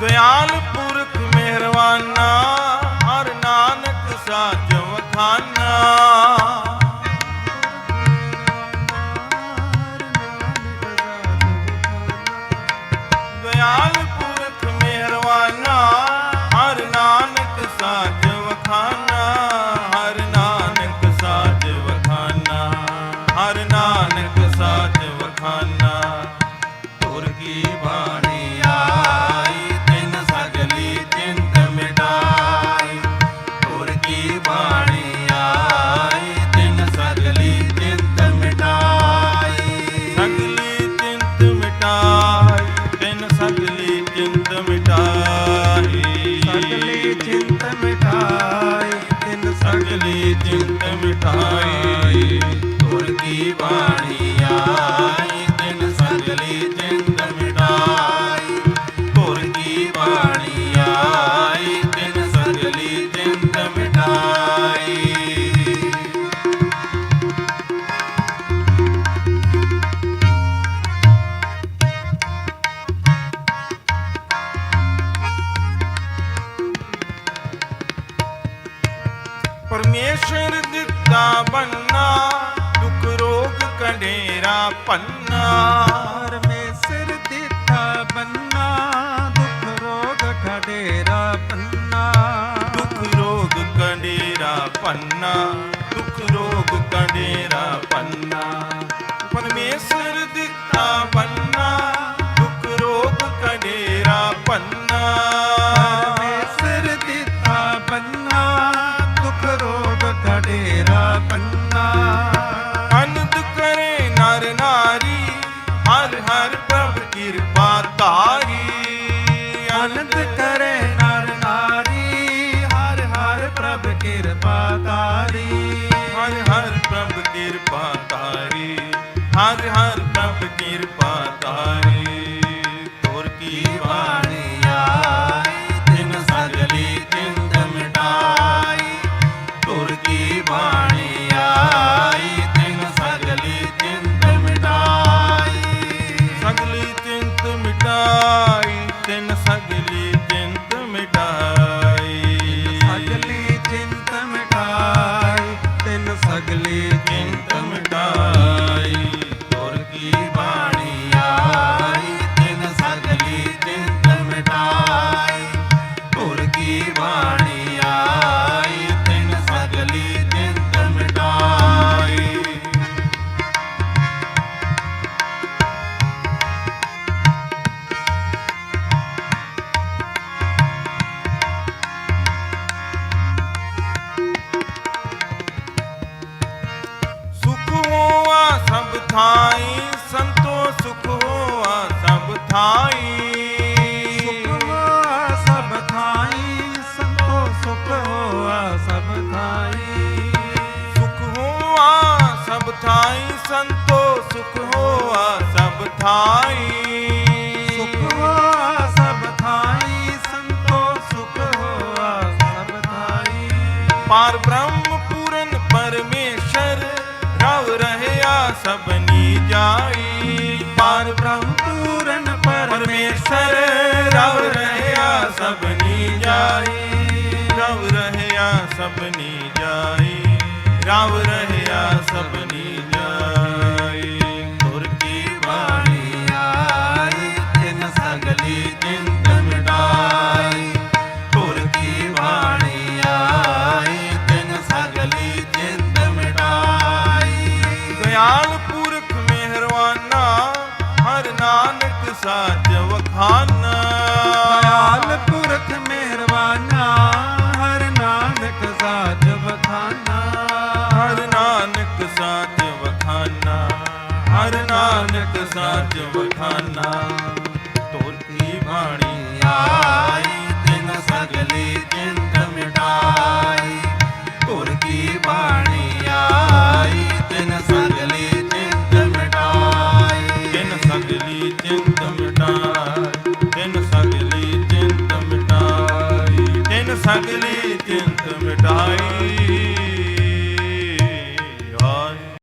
ਦਿਆਲ ਪੁਰਖ ਮਿਹਰਵਾਨਾ ਹਰ ਨਾਨਕ ਸਾਚ ਵਖਾਨਾ ਦਇਆਲ ਪੁਰਖ ਮਿਹਰਵਾਨਾ ਹਰ ਨਾਨਕ ਸਾਚ ਵਖਾਨਾ ਹਰ ਨਾਨਕ ਸਾਚ ਵਖਾਨਾ ਹਰ ਨਾਨਕ ਸਾਚ ਵਖਾਨਾ ਤੁਰ ਕੀ ਸਗਲੀ ਚਿੰਤ ਮਿਟਾਈ। ਸਗਲੀ ਚਿੰਤ ਮਿਟਾਈ ਤਿਨ ਸਗਲੀ ਚਿੰਤ ਮਿਟਾਈ। ਪਰਮੇਸ਼ਰ ਦਿੱਤਾ ਬੰਨਾ ਦੁੱਖ ਰੋਗ ਕੰਡੇਰਾ ਪੰਨਾ। ਖਡੇਰਾ ਪੰਨਾ ਆਨੰਦ ਕਰੇ ਨਰ ਨਾਰੀ, ਹਰ ਹਰ ਪ੍ਰਭ ਕਿਰਪਾ ਤਾਰੀ ਆਨੰਦ ਕਰੇ ਨਰ ਨਾਰੀ, ਹਰ ਹਰ ਪ੍ਰਭ ਕਿਰਪਾ ਤਾਰੀ ਹਰ ਹਰ ਪ੍ਰਭ ਕਿਰਪਾ ਤਾਰੀ ਹਰ ਹਰ ਥਾਈ ਸੁਖ ਹੋਆ ਸਭ ਥਾਈ ਸੰਤੋ ਸੁਖ ਹੋਆ ਸਭ ਥਾਈ। ਸੁਖ ਹੋਆ ਸਭ ਥਾਈ ਸੰਤੋ ਸੁਖ ਹੋਆ ਸਭ ਥਾਈ ਪਾਰ ਬ੍ਰਹਮ ਪੂਰਨ ਪਰਮੇਸ਼ਰ ਰਵ ਰਹਿਆ ਸਭਨੀ ਜਾਈ ਸਭਨੀ ਜਾਈ, ਰਵ ਰਹਿਆ ਸਭਨੀ ਜਾਈ। ਤੁਰ ਕੀ ਬਾਣੀ ਆਈ, ਤਿਨ ਸਗਲੀ ਚਿੰਤ ਮਿਟਾਈ ਤੁਰ ਕੀ ਬਾਣੀ ਆਈ, ਤਿਨ ਸਗਲੀ ਚਿੰਤ ਮਿਟਾਈ ਦਇਆਲ ਪੁਰਖ ਮਿਹਰਵਾਨਾ, ਹਰ ਨਾਨਕ ਸਾਚ ਵਖਾਨਾ ਨਾਨਕ ਸਾਚ ਵਖਾਨਾ। ਤੋਰ ਬਾਣੀ ਆਈ ਤਿਨ ਸਗਲੀ ਚਿੰਤ ਮਿਟਾਈ।